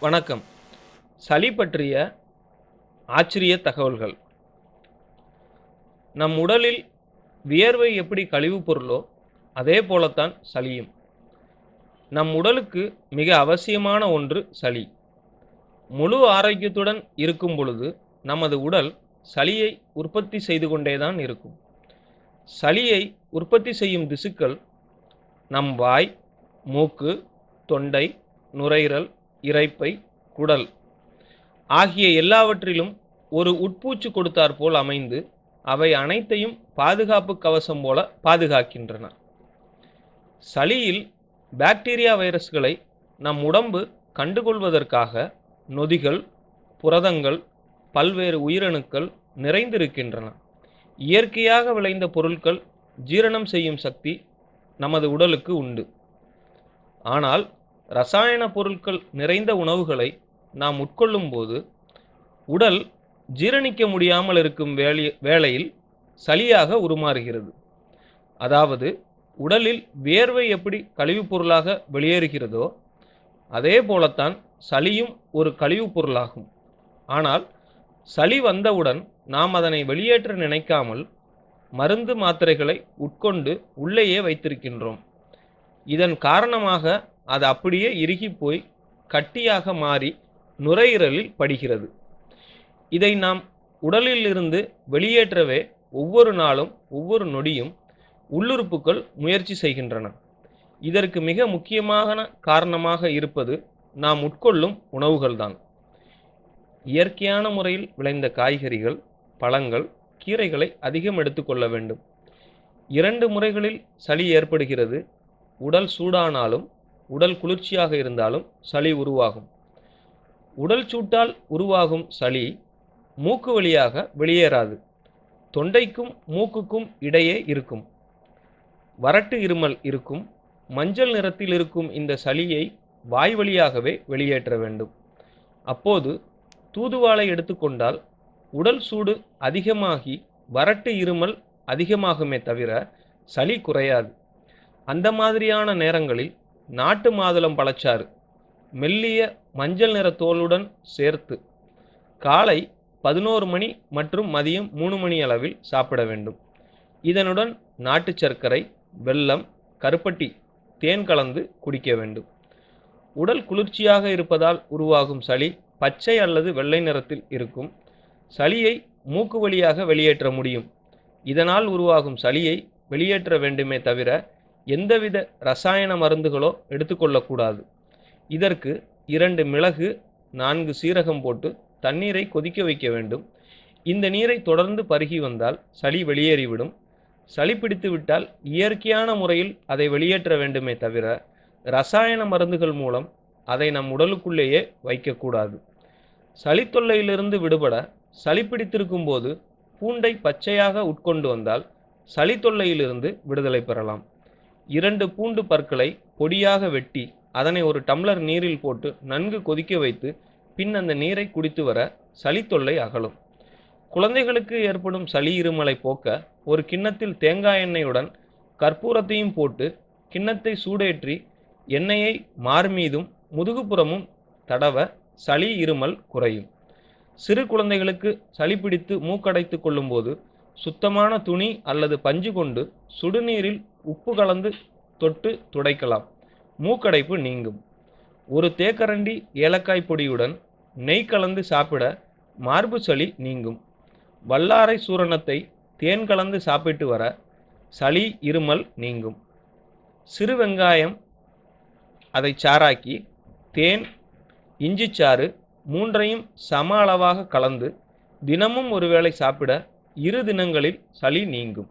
வணக்கம். சளி பற்றிய ஆச்சரிய தகவல்கள். நம் உடலில் வியர்வை எப்படி கழிவுப் பொருளோ அதே போலத்தான் சளியும். நம் உடலுக்கு மிக அவசியமான ஒன்று சளி. முழு ஆரோக்கியத்துடன் இருக்கும் பொழுது நமது உடல் சளியை உற்பத்தி செய்து கொண்டேதான் இருக்கும். சளியை உற்பத்தி செய்யும் திசுக்கள் நம் வாய் மூக்கு தொண்டை நுரையீரல் இறைப்பை குடல். ஆகிய எல்லாவற்றிலும் ஒரு உட்பூச்சு கொடுத்தாற் போல் அமைந்து அவை அனைத்தையும் பாதுகாப்பு கவசம் போல பாதுகாக்கின்றன. சளியில் பாக்டீரியா வைரஸ்களை நம் உடம்பு கண்டுகொள்வதற்காக நொதிகள் புரதங்கள் பல்வேறு உயிரணுக்கள் நிறைந்திருக்கின்றன. இயற்கையாக விளைந்த பொருட்கள் ஜீரணம் செய்யும் சக்தி நமது உடலுக்கு உண்டு. ஆனால் ரசாயன பொருட்கள் நிறைந்த உணவுகளை நாம் உட்கொள்ளும் போது உடல் ஜீரணிக்க முடியாமல் இருக்கும் வேலை வேளையில் சளியாக உருமாறுகிறது. அதாவது உடலில் வியர்வை எப்படி கழிவுப் பொருளாக வெளியேறுகிறதோ அதே போலத்தான் சளியும் ஒரு கழிவுப் பொருளாகும். ஆனால் சளி வந்தவுடன் நாம் அதனை வெளியேற்ற நினைக்காமல் மருந்து மாத்திரைகளை உட்கொண்டு உள்ளேயே வைத்திருக்கின்றோம். இதன் காரணமாக அது அப்படியே இறுகி போய் கட்டியாக மாறி நுரையீரலில் படுகிறது. இதை நாம் உடலில் இருந்து வெளியேற்றவே ஒவ்வொரு நாளும் ஒவ்வொரு நொடியும் உள்ளுறுப்புகள் முயற்சி செய்கின்றன. இதற்கு மிக முக்கியமான காரணமாக இருப்பது நாம் உட்கொள்ளும் உணவுகள்தான். இயற்கையான முறையில் விளைந்த காய்கறிகள் பழங்கள் கீரைகளை அதிகம் எடுத்துக்கொள்ள வேண்டும். இரண்டு முறைகளில் சளி ஏற்படுகிறது. உடல் சூடானாலும் உடல் குளிர்ச்சியாக இருந்தாலும் சளி உருவாகும். உடல் சூட்டால் உருவாகும் சளி மூக்கு வழியாக வெளியேறாது. தொண்டைக்கும் மூக்குக்கும் இடையே இருக்கும். வறட்டு இருமல் இருக்கும். மஞ்சள் நிறத்தில் இருக்கும் இந்த சளியை வாய் வழியாகவே வெளியேற்ற வேண்டும். அப்போது தூதுவாளை எடுத்துக்கொண்டால் உடல் சூடு அதிகமாகி வறட்டு இருமல் அதிகமாகுமே தவிர சளி குறையாது. அந்த மாதிரியான நேரங்களில் நாட்டு மாதுளம் பழச்சாறு மெல்லிய மஞ்சள் நிற தோலுடன் சேர்த்து காலை பதினோரு மணி மற்றும் மதியம் மூணு மணி அளவில் சாப்பிட வேண்டும். இதனுடன் நாட்டு சர்க்கரை வெல்லம் கருப்பட்டி தேன் கலந்து குடிக்க வேண்டும். உடல் குளிர்ச்சியாக இருப்பதால் உருவாகும் சளி பச்சை அல்லது வெள்ளை நிறத்தில் இருக்கும். சளியை மூக்கு வழியாக வெளியேற்ற முடியும். இதனால் உருவாகும் சளியை வெளியேற்ற வேண்டுமே தவிர எந்தவித ரசாயன மருந்துகளோ எடுத்துக்கொள்ளக்கூடாது. இதற்கு இரண்டு மிளகு நான்கு சீரகம் போட்டு தண்ணீரை கொதிக்க வைக்க வேண்டும். இந்த நீரை தொடர்ந்து பருகி வந்தால் சளி வெளியேறிவிடும். சளி பிடித்து விட்டால் இயற்கையான முறையில் அதை வெளியேற்ற வேண்டுமே தவிர ரசாயன மருந்துகள் மூலம் அதை நம் உடலுக்குள்ளேயே வைக்கக்கூடாது. சளி தொல்லையிலிருந்து விடுபட சளி பிடித்திருக்கும் போது பூண்டை பச்சையாக உட்கொண்டு வந்தால் சளி தொல்லையிலிருந்து விடுதலை பெறலாம். இரண்டு பூண்டு பற்களை பொடியாக வெட்டி அதனை ஒரு டம்ளர் நீரில் போட்டு நன்கு கொதிக்க வைத்து பின் அந்த நீரை குடித்து வர சளி தொல்லை அகலும். குழந்தைகளுக்கு ஏற்படும் சளி இருமலை போக்க ஒரு கிண்ணத்தில் தேங்காய் எண்ணெயுடன் கற்பூரத்தையும் போட்டு கிண்ணத்தை சூடேற்றி எண்ணெயை மார்மீதும் முதுகுப்புறமும் தடவ சளி இருமல் குறையும். சிறு குழந்தைகளுக்கு சளி பிடித்து மூக்கடைத்து கொள்ளும்போது சுத்தமான துணி அல்லது பஞ்சு கொண்டு சுடுநீரில் உப்பு கலந்து தொட்டு துடைக்கலாம். மூக்கடைப்பு நீங்கும். ஒரு தேக்கரண்டி ஏலக்காய் பொடியுடன் நெய் கலந்து சாப்பிட மார்பு சளி நீங்கும். வல்லாரை சூரணத்தை தேன் கலந்து சாப்பிட்டு வர சளி இருமல் நீங்கும். சிறு வெங்காயம் அதை சாராக்கி தேன் இஞ்சிச்சாறு மூன்றையும் சம அளவாக கலந்து தினமும் ஒருவேளை சாப்பிட இரு தினங்களில் சளி நீங்கும்.